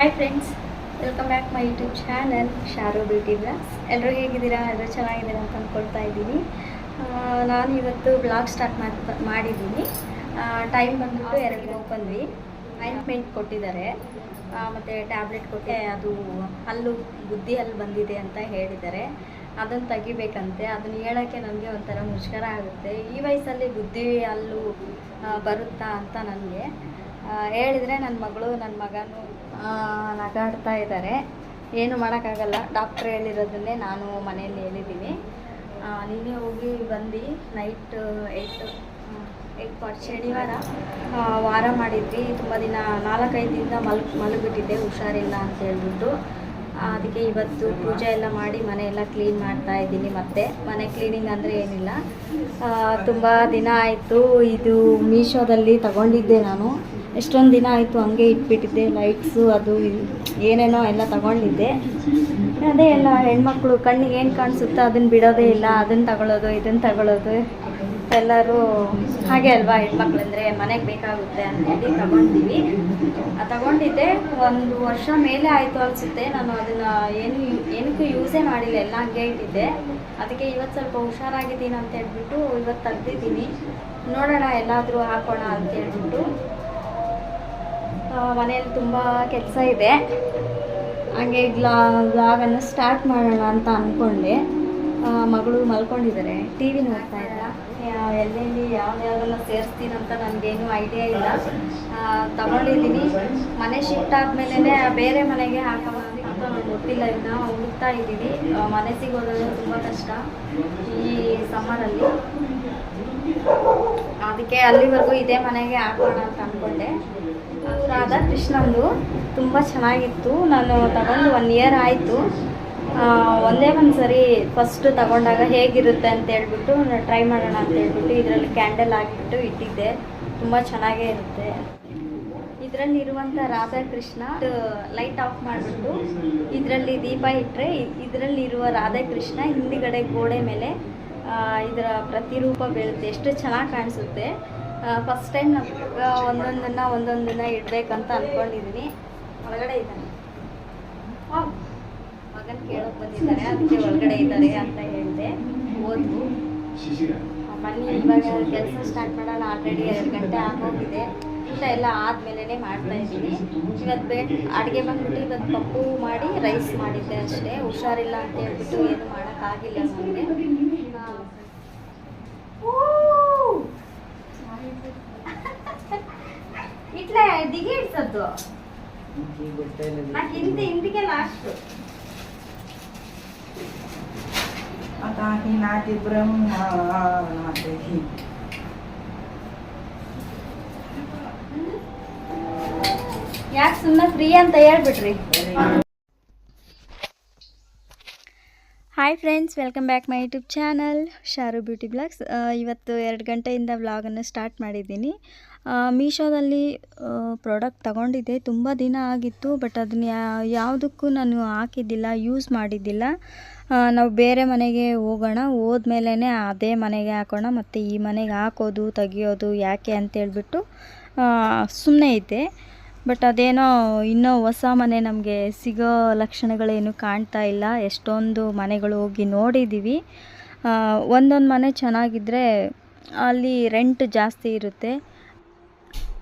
Hi friends welcome back my YouTube channel Sharo beauty blogs ಎಲ್ಲರೂ ಹೇಗಿದ್ದೀರಾ? ಎಲ್ಲರೂ ಚೆನ್ನಾಗಿದ್ದೀರಾ ಅಂತ ಅಂದ್ಕೊಳ್ತಾ ಇದ್ದೀನಿ. ನಾನು ಇವತ್ತು ಬ್ಲಾಗ್ ಸ್ಟಾರ್ಟ್ ಮಾಡ್ತಾ ಮಾಡಿದ್ದೀನಿ. ಟೈಮ್ ಬಂದ್ಬಿಟ್ಟು ಎರಡು ಹೋಗಿ ಬಂದ್ವಿ. ಆಯಿಂಟ್ಮೆಂಟ್ ಕೊಟ್ಟಿದ್ದಾರೆ. ಮತ್ತು ಟ್ಯಾಬ್ಲೆಟ್ ಕೊಟ್ಟೆ ಅದು ಹಲ್ಲು ಬುದ್ಧಿ ಹಲ್ಲು ಬಂದಿದೆ ಅಂತ ಹೇಳಿದ್ದಾರೆ. ಅದನ್ನು ತೆಗಿಬೇಕಂತೆ. ಅದನ್ನು ಹೇಳೋಕ್ಕೆ ನನಗೆ ಒಂಥರ ಮುಷ್ಕರ ಆಗುತ್ತೆ. ಈ ವಯಸ್ಸಲ್ಲಿ ಬುದ್ಧಿ ಹಲ್ಲು ಬರುತ್ತಾ ಅಂತ ನನಗೆ. ಹೇಳಿದರೆ ನನ್ನ ಮಗಳು ನನ್ನ ಮಗನೂ ನಗಾಡ್ತಾ ಇದ್ದಾರೆ ಏನು ಮಾಡೋಕ್ಕಾಗಲ್ಲ. ಡಾಕ್ಟ್ರ್ ಹೇಳಿರೋದನ್ನೇ ನಾನು ಮನೆಯಲ್ಲಿ ಹೇಳಿದ್ದೀನಿ. ನಿನ್ನೆ ಹೋಗಿ ಬಂದು ನೈಟ್ ಏಯ್ಟ್ ಏಯ್ಟ್ ಫಾರ್ ಶನಿವಾರ ವಾರ ಮಾಡಿದ್ವಿ. ತುಂಬ ದಿನ, ನಾಲ್ಕೈದು ದಿನದ ಮಲ್, ಮಲಗಿಬಿಟ್ಟಿದ್ದೆ, ಹುಷಾರಿಲ್ಲ ಅಂತ ಹೇಳ್ಬಿಟ್ಟು. ಅದಕ್ಕೆ ಇವತ್ತು ಪೂಜೆ ಎಲ್ಲ ಮಾಡಿ ಮನೆಯೆಲ್ಲ ಕ್ಲೀನ್ ಮಾಡ್ತಾ ಇದ್ದೀನಿ ಮತ್ತೆ. ಮನೆ ಕ್ಲೀನಿಂಗ್ ಅಂದರೆ ಏನಿಲ್ಲ. ತುಂಬ ದಿನ ಆಯಿತು. ಇದು ಮೀಶೋದಲ್ಲಿ ತಗೊಂಡಿದ್ದೆ ನಾನು. ಎಷ್ಟೊಂದು ದಿನ ಆಯಿತು, ಹಂಗೆ ಇಟ್ಬಿಟ್ಟಿದ್ದೆ ಲೈಟ್ಸು ಅದು ಏನೇನೋ ಎಲ್ಲ ತಗೊಂಡಿದ್ದೆ. ಅದೇ ಎಲ್ಲ ಹೆಣ್ಮಕ್ಳು ಕಣ್ಣಿಗೆ ಏನು ಕಾಣಿಸುತ್ತೋ ಅದನ್ನು ಬಿಡೋದೇ ಇಲ್ಲ ಅದನ್ನು ತಗೊಳ್ಳೋದು ಇದನ್ನು ತಗೊಳ್ಳೋದು ಎಲ್ಲರೂ ಹಾಗೆ ಅಲ್ವಾ ಹೆಣ್ಮಕ್ಳಂದರೆ ಮನೆಗೆ ಬೇಕಾಗುತ್ತೆ ಅಂತೇಳಿ ತಗೊಂಡಿವಿ ಆ ತಗೊಂಡಿದ್ದೆ, ಒಂದು ವರ್ಷ ಮೇಲೆ ಆಯಿತು ಅನಿಸುತ್ತೆ, ನಾನು ಅದನ್ನು ಏನು, ಏನಕ್ಕೂ ಯೂಸೇ ಮಾಡಿಲ್ಲ, ಎಲ್ಲ ಹಂಗೆ ಇಟ್ಟಿದ್ದೆ. ಅದಕ್ಕೆ ಇವತ್ತು ಸ್ವಲ್ಪ ಹುಷಾರಾಗಿದ್ದೀನಿ ಅಂತ ಹೇಳ್ಬಿಟ್ಟು ಇವತ್ತು ತೆಗ್ದಿದ್ದೀನಿ. ನೋಡೋಣ, ಎಲ್ಲಾದರೂ ಹಾಕೋಣ ಅಂತ ಹೇಳ್ಬಿಟ್ಟು. ಮನೆಯಲ್ಲಿ ತುಂಬ ಕೆಲಸ ಇದೆ. ಹಾಗೆ ಗ್ಲಾ, ವ್ಲಾಗನ್ನು ಸ್ಟಾರ್ಟ್ ಮಾಡೋಣ ಅಂತ ಅಂದ್ಕೊಂಡೆ ಮಗಳು ಮಲ್ಕೊಂಡಿದ್ದಾರೆ. ಟಿ ವಿ ನೋಡ್ತಾ ಇಲ್ಲ ಎಲ್ಲೆಲ್ಲಿ ಯಾವ್ದ್ಯಾವ್ದನ್ನ ಸೇರಿಸ್ತೀನಂತ ನನಗೇನು ಐಡಿಯಾ ಇಲ್ಲ. ತಗೊಂಡಿದ್ದೀನಿ. ಮನೆ ಶಿಫ್ಟ್ ಆದಮೇಲೆ ಬೇರೆ ಮನೆಗೆ ಹಾಕೋಣ ಅಂತ ಗೊತ್ತಿಲ್ಲ. ಇನ್ನು ಹುಡುಕ್ತಾ ಇದ್ದೀವಿ ಮನೆ ಸಿಗೋದು ತುಂಬ ಕಷ್ಟ ಈ ಸಮ್ಮರಲ್ಲಿ ಅದಕ್ಕೆ ಅಲ್ಲಿವರೆಗೂ ಇದೇ ಮನೆಗೆ ಹಾಕೋಣ ಅಂತ ಅಂದ್ಕೊಂಡೆ ರಾಧಾಕೃಷ್ಣಂದು ತುಂಬ ಚೆನ್ನಾಗಿತ್ತು. ನಾನು ತಗೊಂಡು ಒನ್ ಇಯರ್ ಆಯಿತು. ಒಂದೇ ಒಂದು ಸರಿ ಫಸ್ಟ್ ತಗೊಂಡಾಗ ಹೇಗಿರುತ್ತೆ ಅಂತ ಹೇಳ್ಬಿಟ್ಟು ಟ್ರೈ ಮಾಡೋಣ ಅಂತ ಹೇಳ್ಬಿಟ್ಟು ಇದರಲ್ಲಿ ಕ್ಯಾಂಡಲ್ ಹಾಕಿಬಿಟ್ಟು ಇಟ್ಟಿದ್ದೆ. ತುಂಬ ಚೆನ್ನಾಗೇ ಇರುತ್ತೆ. ಇದರಲ್ಲಿರುವಂಥ ರಾಧಾಕೃಷ್ಣ ಲೈಟ್ ಆಫ್ ಮಾಡಿಬಿಟ್ಟು ಇದರಲ್ಲಿ ದೀಪ ಇಟ್ಟರೆ ಇದರಲ್ಲಿರುವ ರಾಧಾಕೃಷ್ಣ ಹಿಂದಿಗಡೆ ಗೋಡೆ ಮೇಲೆ ಇದರ ಪ್ರತಿರೂಪ ಬೀಳುತ್ತೆ. ಎಷ್ಟು ಚೆನ್ನಾಗಿ ಕಾಣಿಸುತ್ತೆ. ಫಸ್ಟ್ ಟೈಮ್ ಒಂದೊಂದನ್ನು ಒಂದೊಂದನ್ನು ಇಡಬೇಕಂತ ಅಂದ್ಕೊಂಡಿದ್ದೀನಿ ಒಳಗಡೆ ಇದ್ದಾನೆ. ಮಗನ ಕೇಳೋಕೆ ಬಂದಿದ್ದಾರೆ ಅದಕ್ಕೆ ಒಳಗಡೆ ಇದ್ದಾರೆ ಅಂತ ಹೇಳಿದೆ. ಓದ್ವು ಬನ್ನಿ ಇವಾಗ ಕೆಲಸ ಸ್ಟಾರ್ಟ್ ಮಾಡೋಣ ಆಲ್ರೆಡಿ ಎರಡು ಗಂಟೆ ಆಗೋಗಿದೆ. ಊಟ ಎಲ್ಲ ಆದಮೇಲೆ ಮಾಡ್ತಾ ಇದ್ದೀನಿ. ಇವತ್ತು ಬೇ ಅಡುಗೆ ಬಂದ್ಬಿಟ್ಟು ಇವತ್ತು ಪಪ್ಪು ಮಾಡಿ ರೈಸ್ ಮಾಡಿದ್ದೆ ಅಷ್ಟೇ. ಹುಷಾರಿಲ್ಲ ಅಂತ ಹೇಳ್ಬಿಟ್ಟು ಏನು ಮಾಡೋಕ್ಕಾಗಿಲ್ಲ ನನಗೆ ಗಡ್ಡಿಗೆ ಇಡ್ಸದ್ದು నాకు ఇంత ఇంటికే లాస్ట్ అతాహి ಬ್ರಹ್ಮ బ్రహ్మ ಯಾಕೆ ಸುಮ್ಮನೆ ಫ್ರೀ ಅಂತ ಹೇಳ್ಬಿಟ್ರಿ? Hi friends welcome back my YouTube channel Sharu beauty blogs ಇವತ್ತು ಎರಡು ಗಂಟೆಯಿಂದ ವ್ಲಾಗನ್ನು ಸ್ಟಾರ್ಟ್ ಮಾಡಿದ್ದೀನಿ. ಮೀಶೋದಲ್ಲಿ ಪ್ರಾಡಕ್ಟ್ ತಗೊಂಡಿದ್ದೆ. ತುಂಬ ದಿನ ಆಗಿತ್ತು ಬಟ್ ಅದನ್ನ ಯಾವುದಕ್ಕೂ ನಾನು ಹಾಕಿದ್ದಿಲ್ಲ ಯೂಸ್ ಮಾಡಿದ್ದಿಲ್ಲ. ನಾವು ಬೇರೆ ಮನೆಗೆ ಹೋಗೋಣ ಹೋದ್ಮೇಲೆ ಅದೇ ಮನೆಗೆ ಹಾಕೋಣ, ಮತ್ತು ಈ ಮನೆಗೆ ಹಾಕೋದು, ತೆಗಿಯೋದು ಯಾಕೆ ಅಂತೇಳ್ಬಿಟ್ಟು ಸುಮ್ಮನೆ ಇದ್ದೆ. ಬಟ್ ಅದೇನೋ ಇನ್ನೂ ಹೊಸ ಮನೆ ನಮಗೆ ಸಿಗೋ ಲಕ್ಷಣಗಳೇನು ಕಾಣ್ತಾ ಇಲ್ಲ. ಎಷ್ಟೊಂದು ಮನೆಗಳು ಹೋಗಿ ನೋಡಿದ್ದೀವಿ ಒಂದೊಂದು ಮನೆ ಚೆನ್ನಾಗಿದ್ದರೆ ಅಲ್ಲಿ ರೆಂಟ್ ಜಾಸ್ತಿ ಇರುತ್ತೆ.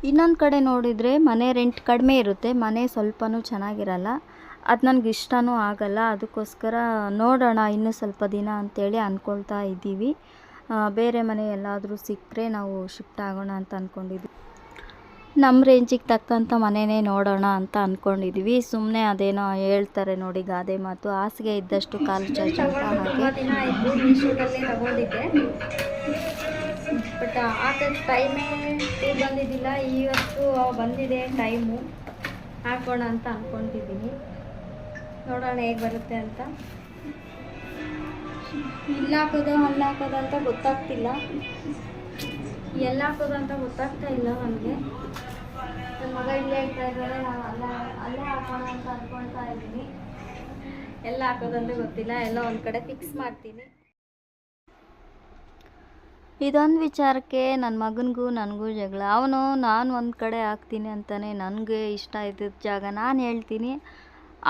ಇನ್ನೊಂದು ಕಡೆ ನೋಡಿದರೆ ಮನೆ ರೆಂಟ್ ಕಡಿಮೆ ಇರುತ್ತೆ. ಮನೆ ಸ್ವಲ್ಪನೂ ಚೆನ್ನಾಗಿರಲ್ಲ. ಅದು ನನಗೆ ಇಷ್ಟನೂ ಆಗಲ್ಲ. ಅದಕ್ಕೋಸ್ಕರ ನೋಡೋಣ ಇನ್ನೂ ಸ್ವಲ್ಪ ದಿನ ಅಂತೇಳಿ ಅಂದ್ಕೊಳ್ತಾ ಇದ್ದೀವಿ. ಬೇರೆ ಮನೆ ಎಲ್ಲಾದರೂ ಸಿಕ್ಕರೆ ನಾವು ಶಿಫ್ಟ್ ಆಗೋಣ ಅಂತ ಅಂದ್ಕೊಂಡಿದ್ವಿ ನಮ್ಮ ರೇಂಜಿಗೆ ತಕ್ಕಂಥ ಮನೆಯೇ ನೋಡೋಣ ಅಂತ ಅಂದ್ಕೊಂಡಿದ್ವಿ ಸುಮ್ಮನೆ ಅದೇನೋ ಹೇಳ್ತಾರೆ ನೋಡಿ ಗಾದೆ ಮಾತು. ಹಾಸಿಗೆ ಇದ್ದಷ್ಟು ಕಾಲು ಚಾಚು ಅಂತ ಹಾಗೆ. ತಗೊಂಡಿದ್ದೆ. ಬಟ್ ಹಾಕೋ ಟೈಮೇ ಬಂದಿದ್ದಿಲ್ಲ. ಇವತ್ತು ಬಂದಿದೆ ಟೈಮು ಹಾಕೋಣ ಅಂತ ಅಂದ್ಕೊಂಡಿದ್ದೀನಿ ನೋಡೋಣ ಹೇಗೆ ಬರುತ್ತೆ ಅಂತ. ಇಲ್ಲಿ ಹಾಕೋದು ಅಲ್ಲಿ ಹಾಕೋದು ಅಂತ ಗೊತ್ತಾಗ್ತಿಲ್ಲ. ಎಲ್ಲ ಹಾಕೋದು ಅಂತ ಗೊತ್ತಾಗ್ತಾ ಇಲ್ಲ ನನಗೆ ನನ್ನ ಮಗ ಇಲ್ಲೇ ಇರ್ತಾ ಇದ್ದಾರೆ ನಾನು ಅಲ್ಲ, ಅಲ್ಲೇ ಹಾಕೋಣ ಅಂತ ಅಂದ್ಕೊಳ್ತಾ ಇದ್ದೀನಿ. ಎಲ್ಲ ಹಾಕೋದಂತ ಗೊತ್ತಿಲ್ಲ, ಎಲ್ಲ ಒಂದು ಕಡೆ ಫಿಕ್ಸ್ ಮಾಡ್ತೀನಿ. ಇದೊಂದು ವಿಚಾರಕ್ಕೆ ನನ್ನ ಮಗನಿಗೂ ನನಗೂ ಜಗಳ. ಅವನು ನಾನು ಒಂದು ಕಡೆ ಹಾಕ್ತೀನಿ ಅಂತಲೇ ನನಗೆ ಇಷ್ಟ ಇದ್ದಿದ್ದ ಜಾಗ ನಾನು ಹೇಳ್ತೀನಿ.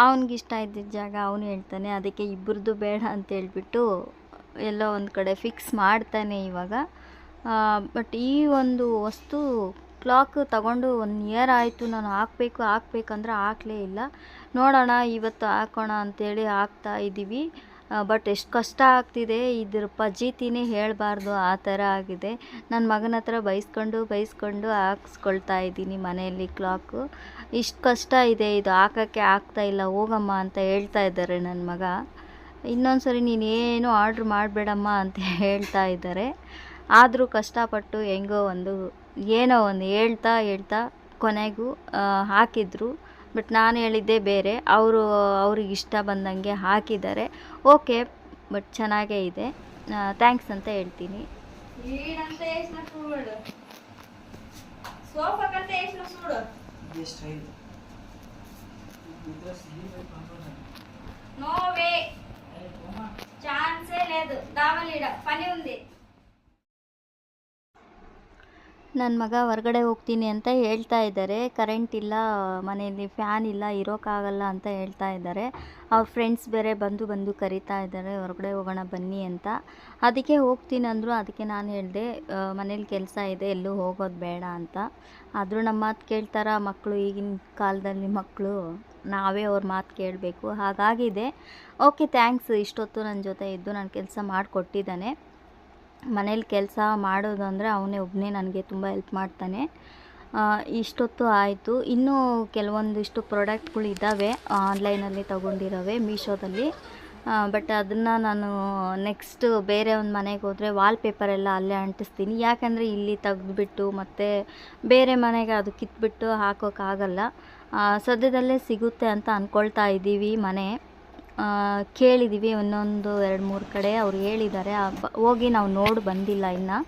ಅವನಿಗೆ ಇಷ್ಟ ಇದ್ದಿದ್ದ ಜಾಗ ಅವನು ಹೇಳ್ತಾನೆ. ಅದಕ್ಕೆ ಇಬ್ಬರದ್ದು ಬೇಡ ಅಂತ ಹೇಳ್ಬಿಟ್ಟು ಎಲ್ಲೋ ಒಂದು ಕಡೆ ಫಿಕ್ಸ್ ಮಾಡ್ತಾನೆ ಇವಾಗ. ಬಟ್ ಈ ಒಂದು ವಸ್ತು ಕ್ಲಾಕ್ ತಗೊಂಡು ಒನ್ ಇಯರ್ ಆಯಿತು, ನಾನು ಹಾಕಬೇಕು, ಹಾಕ್ಬೇಕಂದ್ರೆ ಹಾಕಲೇ ಇಲ್ಲ. ನೋಡೋಣ, ಇವತ್ತು ಹಾಕೋಣ ಅಂತೇಳಿ ಹಾಕ್ತಾ ಇದ್ದೀವಿ. ಬಟ್ ಎಷ್ಟು ಕಷ್ಟ ಆಗ್ತಿದೆ, ಇದ್ರ ಪಜೀತಿನೇ ಹೇಳಬಾರ್ದು, ಆ ಥರ ಆಗಿದೆ. ನನ್ನ ಮಗನ ಹತ್ರ ಬೈಸ್ಕೊಂಡು ಬೈಸ್ಕೊಂಡು ಹಾಕ್ಸ್ಕೊಳ್ತಾ ಇದ್ದೀನಿ ಮನೆಯಲ್ಲಿ ಕ್ಲಾಕು ಇಷ್ಟು ಕಷ್ಟ ಇದೆ, ಇದು ಹಾಕೋಕ್ಕೆ ಆಗ್ತಾ ಇಲ್ಲ, ಹೋಗಮ್ಮ ಅಂತ ಹೇಳ್ತಾ ಇದ್ದಾರೆ ನನ್ನ ಮಗ. ಇನ್ನೊಂದು ಸರಿ ನೀನು ಏನು ಆರ್ಡ್ರ್ ಮಾಡಬೇಡಮ್ಮ ಅಂತ ಹೇಳ್ತಾ ಇದ್ದಾರೆ. ಆದರೂ ಕಷ್ಟಪಟ್ಟು ಹೆಂಗೋ ಒಂದು ಏನೋ ಒಂದು ಹೇಳ್ತಾ ಹೇಳ್ತಾ ಕೊನೆಗೂ ಆ, ಹಾಕಿದ್ರು ಬಟ್ ನಾನು ಹೇಳಿದ್ದೆ ಬೇರೆ ಅವರು ಅವ್ರಿಗೆ ಇಷ್ಟ ಬಂದಂಗೆ ಹಾಕಿದ್ದಾರೆ ಓಕೆ ಬಟ್ ಚೆನ್ನಾಗೇ ಇದೆ ಥ್ಯಾಂಕ್ಸ್ ಅಂತ ಹೇಳ್ತೀನಿ నోవే ఛాన్సే లేదు దావలీడ పని ఉంది ನನ್ನ ಮಗ ಹೊರಗಡೆ ಹೋಗ್ತೀನಿ ಅಂತ ಹೇಳ್ತಾ ಇದ್ದಾರೆ. ಕರೆಂಟ್ ಇಲ್ಲ ಮನೆಯಲ್ಲಿ ಫ್ಯಾನ್ ಇಲ್ಲ ಇರೋಕ್ಕಾಗಲ್ಲ ಅಂತ ಹೇಳ್ತಾ ಇದ್ದಾರೆ. ಅವ್ರ ಫ್ರೆಂಡ್ಸ್ ಬೇರೆ ಬಂದು ಬಂದು ಕರಿತಾ ಇದ್ದಾರೆ, ಹೊರಗಡೆ ಹೋಗೋಣ, ಬನ್ನಿ ಅಂತ. ಅದಕ್ಕೆ ಹೋಗ್ತೀನಿ ಅಂದರು, ಅದಕ್ಕೆ ನಾನು ಹೇಳಿದೆ ಮನೇಲಿ ಕೆಲಸ ಇದೆ, ಎಲ್ಲೂ ಹೋಗೋದು ಬೇಡ ಅಂತ. ಆದರೂ ನಮ್ಮ ಮಾತು ಕೇಳ್ತಾರ ಮಕ್ಕಳು ಈಗಿನ ಕಾಲದಲ್ಲಿ ಮಕ್ಕಳು ನಾವೇ ಅವ್ರ ಮಾತು ಕೇಳಬೇಕು. ಹಾಗಾಗಿದೆ. ಓಕೆ ಥ್ಯಾಂಕ್ಸ್ ಇಷ್ಟೊತ್ತು ನನ್ನ ಜೊತೆ ಇದ್ದು, ನಾನು ಕೆಲಸ ಮಾಡಿಕೊಟ್ಟಿದ್ದಾನೆ. ಮನೇಲಿ ಕೆಲಸ ಮಾಡೋದು ಅಂದರೆ ಅವನೇ ಒಬ್ಬನೇ ನನಗೆ ತುಂಬ ಹೆಲ್ಪ್ ಮಾಡ್ತಾನೆ. ಇಷ್ಟೊತ್ತು ಆಯಿತು. ಇನ್ನೂ ಕೆಲವೊಂದಿಷ್ಟು ಪ್ರಾಡಕ್ಟ್ಗಳು ಇದ್ದಾವೆ, ಆನ್ಲೈನಲ್ಲಿ ತೊಗೊಂಡಿರೋವೆ ಮೀಶೋದಲ್ಲಿ. ಬಟ್ ಅದನ್ನು ನಾನು ನೆಕ್ಸ್ಟ್ ಬೇರೆ ಒಂದು ಮನೆಗೆ ಹೋದರೆ ವಾಲ್ಪೇಪರ್ ಎಲ್ಲ ಅಲ್ಲೇ ಅಂಟಿಸ್ತೀನಿ. ಯಾಕಂದರೆ ಇಲ್ಲಿ ತೆಗೆದ್ಬಿಟ್ಟು ಮತ್ತು ಬೇರೆ ಮನೆಗೆ ಅದು ಕಿತ್ಬಿಟ್ಟು ಹಾಕೋಕ್ಕಾಗಲ್ಲ. ಸದ್ಯದಲ್ಲೇ ಸಿಗುತ್ತೆ ಅಂತ ಅಂದ್ಕೊಳ್ತಾ ಇದ್ದೀವಿ ಮನೆ. ಕೇಳಿದ್ದೀವಿ ಒಂದೊಂದು ಎರಡು ಮೂರು ಕಡೆ ಅವ್ರು ಹೇಳಿದ್ದಾರೆ. ಹೋಗಿ ನಾವು ನೋಡಿ ಬಂದಿಲ್ಲ ಇನ್ನು.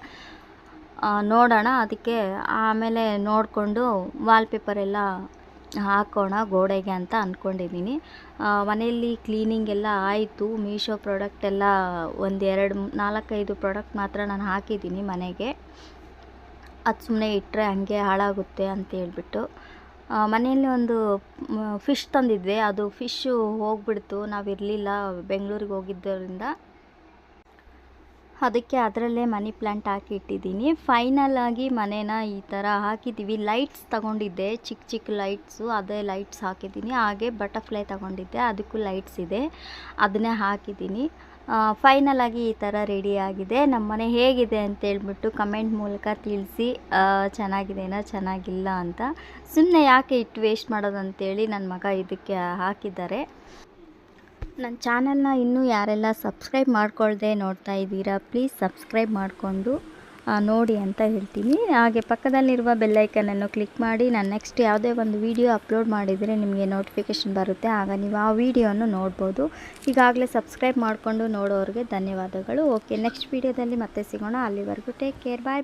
ನೋಡೋಣ, ಅದಕ್ಕೆ ಆಮೇಲೆ ನೋಡಿಕೊಂಡು ವಾಲ್ಪೇಪರ್ ಎಲ್ಲ ಹಾಕೋಣ ಗೋಡೆಗೆ ಅಂತ ಅಂದ್ಕೊಂಡಿದ್ದೀನಿ ಮನೆಯಲ್ಲಿ ಕ್ಲೀನಿಂಗ್ ಎಲ್ಲ ಆಯಿತು. ಮೀಶೋ ಪ್ರಾಡಕ್ಟ್ ಎಲ್ಲ ಒಂದು ಎರಡು ನಾಲ್ಕೈದು ಪ್ರಾಡಕ್ಟ್ ಮಾತ್ರ ನಾನು ಹಾಕಿದ್ದೀನಿ ಮನೆಗೆ. ಅದು ಸುಮ್ಮನೆ ಇಟ್ಟರೆ ಹಂಗೆ ಹಾಳಾಗುತ್ತೆ ಅಂತ ಹೇಳ್ಬಿಟ್ಟು. ಮನೆಯಲ್ಲಿ ಒಂದು ಫಿಶ್ ತಂದಿದ್ವಿ. ಅದು ಫಿಶ್ಶು ಹೋಗ್ಬಿಡ್ತು. ನಾವು ಇರಲಿಲ್ಲ. ಬೆಂಗಳೂರಿಗೆ ಹೋಗಿದ್ದರಿಂದ. ಅದಕ್ಕೆ ಅದರಲ್ಲೇ ಮನಿ ಪ್ಲ್ಯಾಂಟ್ ಹಾಕಿ ಇಟ್ಟಿದ್ದೀನಿ. ಫೈನಲ್ ಆಗಿ ಮನೇನ ಈ ಥರ ಹಾಕಿದ್ದೀವಿ. ಲೈಟ್ಸ್ ತಗೊಂಡಿದ್ದೆ. ಚಿಕ್ಕ ಚಿಕ್ಕ ಲೈಟ್ಸು ಅದೇ ಲೈಟ್ಸ್ ಹಾಕಿದ್ದೀನಿ. ಹಾಗೆ ಬಟರ್ಫ್ಲೈ ತಗೊಂಡಿದ್ದೆ. ಅದಕ್ಕೂ ಲೈಟ್ಸ್ ಇದೆ. ಅದನ್ನೇ ಹಾಕಿದ್ದೀನಿ. ಫೈನಲ್ ಆಗಿ ಈ ಥರ ರೆಡಿ ಆಗಿದೆ. ನಮ್ಮ ಮನೆ ಹೇಗಿದೆ ಅಂತ ಹೇಳ್ಬಿಟ್ಟು ಕಮೆಂಟ್ ಮೂಲಕ ತಿಳಿಸಿ. ಚೆನ್ನಾಗಿದೆನಾ ಚೆನ್ನಾಗಿಲ್ಲ ಅಂತ. ಸುಮ್ಮನೆ ಯಾಕೆ ಇಟ್ಟು ವೇಸ್ಟ್ ಮಾಡೋದು ಅಂತೇಳಿ ನನ್ನ ಮಗ ಇದಕ್ಕೆ ಹಾಕಿದ್ದಾರೆ. ನನ್ನ ಚಾನಲ್ನ ಇನ್ನೂ ಯಾರೆಲ್ಲ ಸಬ್ಸ್ಕ್ರೈಬ್ ಮಾಡ್ಕೊಳ್ಳದೆ ನೋಡ್ತಾ ಇದ್ದೀರಾ ಪ್ಲೀಸ್ ಸಬ್ಸ್ಕ್ರೈಬ್ ಮಾಡಿಕೊಂಡು. ನೋಡಿ ಅಂತ ಹೇಳ್ತೀನಿ. ಹಾಗೆ ಪಕ್ಕದಲ್ಲಿರುವ ಬೆಲ್ಲೈಕನನ್ನು ಕ್ಲಿಕ್ ಮಾಡಿ, ನಾನು ನೆಕ್ಸ್ಟ್ ಯಾವುದೇ ಒಂದು ವಿಡಿಯೋ ಅಪ್ಲೋಡ್ ಮಾಡಿದರೆ ನಿಮಗೆ ನೋಟಿಫಿಕೇಷನ್ ಬರುತ್ತೆ. ಆಗ ನೀವು ಆ ವೀಡಿಯೋವನ್ನು ನೋಡ್ಬೋದು. ಈಗಾಗಲೇ ಸಬ್ಸ್ಕ್ರೈಬ್ ಮಾಡಿಕೊಂಡು ನೋಡೋರಿಗೆ ಧನ್ಯವಾದಗಳು. ಓಕೆ ನೆಕ್ಸ್ಟ್ ವಿಡಿಯೋದಲ್ಲಿ ಮತ್ತೆ ಸಿಗೋಣ. ಅಲ್ಲಿವರೆಗೂ ಟೇಕ್ ಕೇರ್ ಬಾಯ್